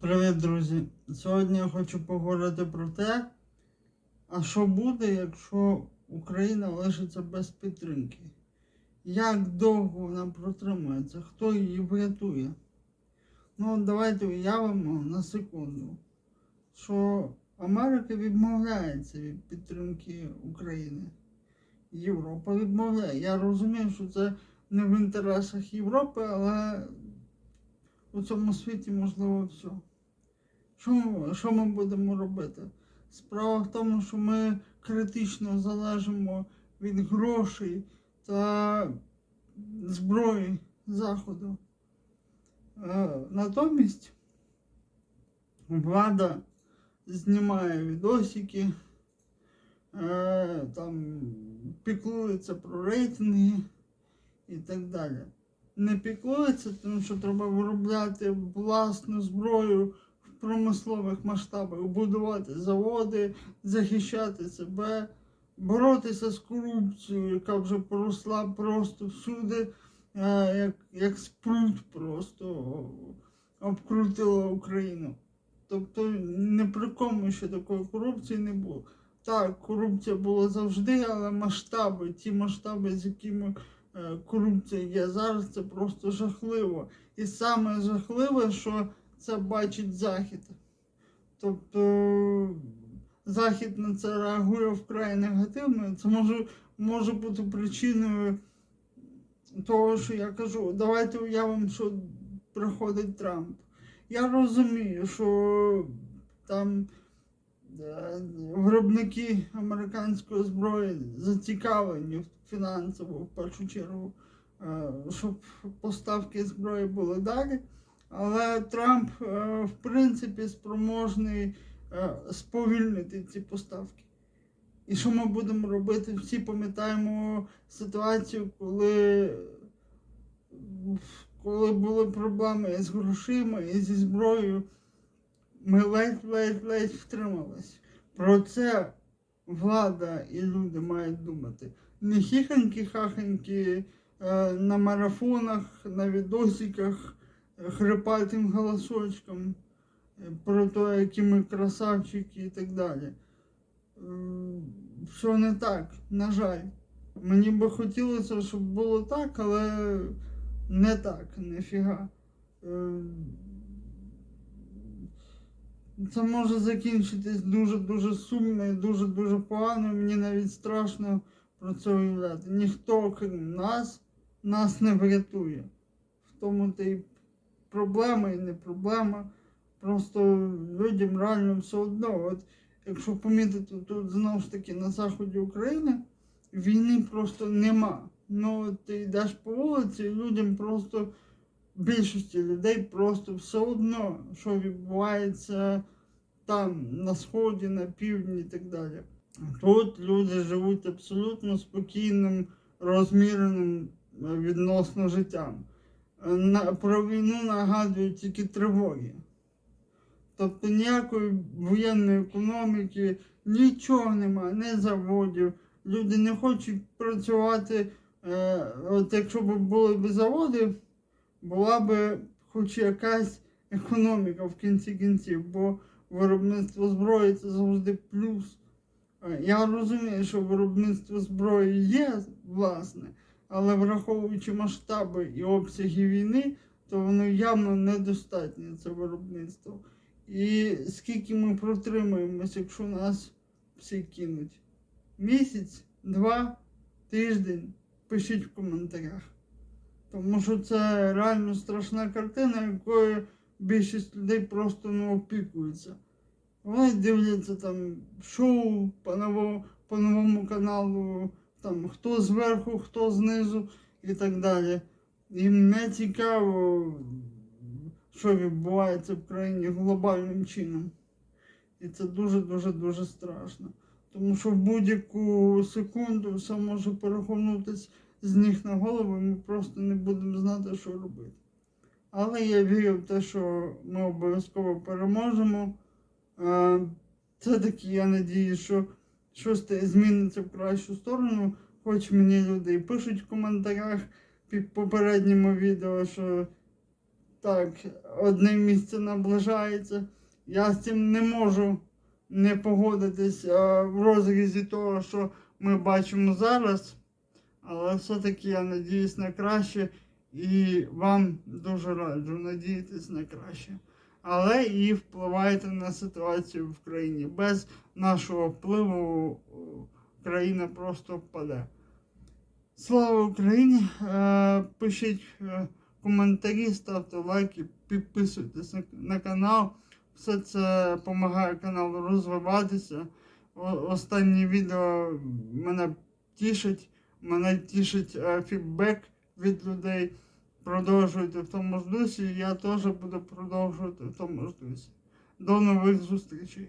Привіт, друзі! Сьогодні я хочу поговорити про те, а що буде, якщо Україна лишиться без підтримки? Як довго вона протримається? Хто її врятує? Ну, давайте уявимо на секунду, що Америка відмовляється від підтримки України. Європа відмовляє. Я розумію, що це не в інтересах Європи, але у цьому світі можливо все. Що ми, що ми будемо робити? Справа в тому, що ми критично залежимо від грошей та зброї Заходу. Е, Натомість влада знімає відосики, е, там піклується про рейтинги і так далі. Не піклується, тому що треба виробляти власну зброю в промислових масштабах, будувати заводи, захищати себе, боротися з корупцією, яка вже поросла просто всюди, е, як, як спрут просто обкрутила Україну. Тобто не при кому ще такої корупції не було. Так, корупція була завжди, але масштаби, ті масштаби, з якими корупція є зараз, це просто жахливо. І саме жахливе, що це бачить Захід. Тобто Захід на це реагує вкрай негативно. Це може, може бути причиною того, що я кажу, давайте уявимо, що приходить Трамп. Я розумію, що там е, виробники американської зброї зацікавлені фінансово в першу чергу, е, щоб поставки зброї були далі. Але Трамп, е, в принципі, спроможний е, сповільнити ці поставки. І що ми будемо робити? Всі пам'ятаємо ситуацію, коли, коли були проблеми з грошима і зі зброєю. Ми ледь-ледь-ледь втримались. Про це влада і люди мають думати. Не хіханьки-хаханьки е, на марафонах, на відосиках, е, хрипатим голосочком е, про те, які ми красавчики і так далі. Е, Що не так, на жаль. Мені би хотілося, щоб було так, але не так, ніфіга. Це може закінчитись дуже-дуже сумно і дуже-дуже погано. Мені навіть страшно про це уявляти. Ніхто, крім нас, нас не врятує. В тому то й проблема і не проблема. Просто людям реально все одно. От якщо помітити, тут знову ж таки на заході України війни просто нема. Ну ти йдеш по вулиці, і людям просто більшості людей просто все одно, що відбувається там, на сході, на півдні і так далі. Тут люди живуть абсолютно спокійним, розміреним е, відносно життям. Е, На, про війну нагадують тільки тривоги. Тобто ніякої воєнної економіки, нічого немає, не заводів. Люди не хочуть працювати. Е, от якщо б були б заводи, була б хоч якась економіка в кінці кінців, бо виробництво зброї це завжди плюс. Е, Я розумію, що виробництво зброї є власне, але враховуючи масштаби і обсяги війни, то воно явно недостатнє це виробництво. І скільки ми протримаємось, якщо нас всі кинуть? Місяць, два, тиждень. Пишіть в коментарях. Тому що це реально страшна картина, якою більшість людей просто не опікуються. Вони дивляться там шоу по новому, по новому каналу, там хто зверху, хто знизу і так далі. Їм не цікаво, що відбувається в країні глобальним чином. І це дуже-дуже дуже страшно. Тому що в будь-яку секунду все може перегорнутися з ніг на голову, ми просто не будемо знати, що робити. Але я вірю в те, що ми обов'язково переможемо. Е, Все-таки я надію, що щось зміниться в кращу сторону. Хоч мені люди і пишуть в коментарях під попередньому відео, що так, одне місце наближається. Я з цим не можу не погодитись е, в розрізі того, що ми бачимо зараз. Але все-таки я надіюсь на краще і вам дуже раджу надіятись на краще. Але і впливайте на ситуацію в країні. Без нашого впливу країна просто впаде. Слава Україні! Е, Пишіть е, коментарі, ставте лайки, підписуйтесь на, на канал. Все це допомагає каналу розвиватися. Останнє відео мене тішить, мене тішить е, фідбек від людей. Продовжуйте в тому ж дусі, я теж буду продовжувати в тому ж дусі. До нових зустрічей!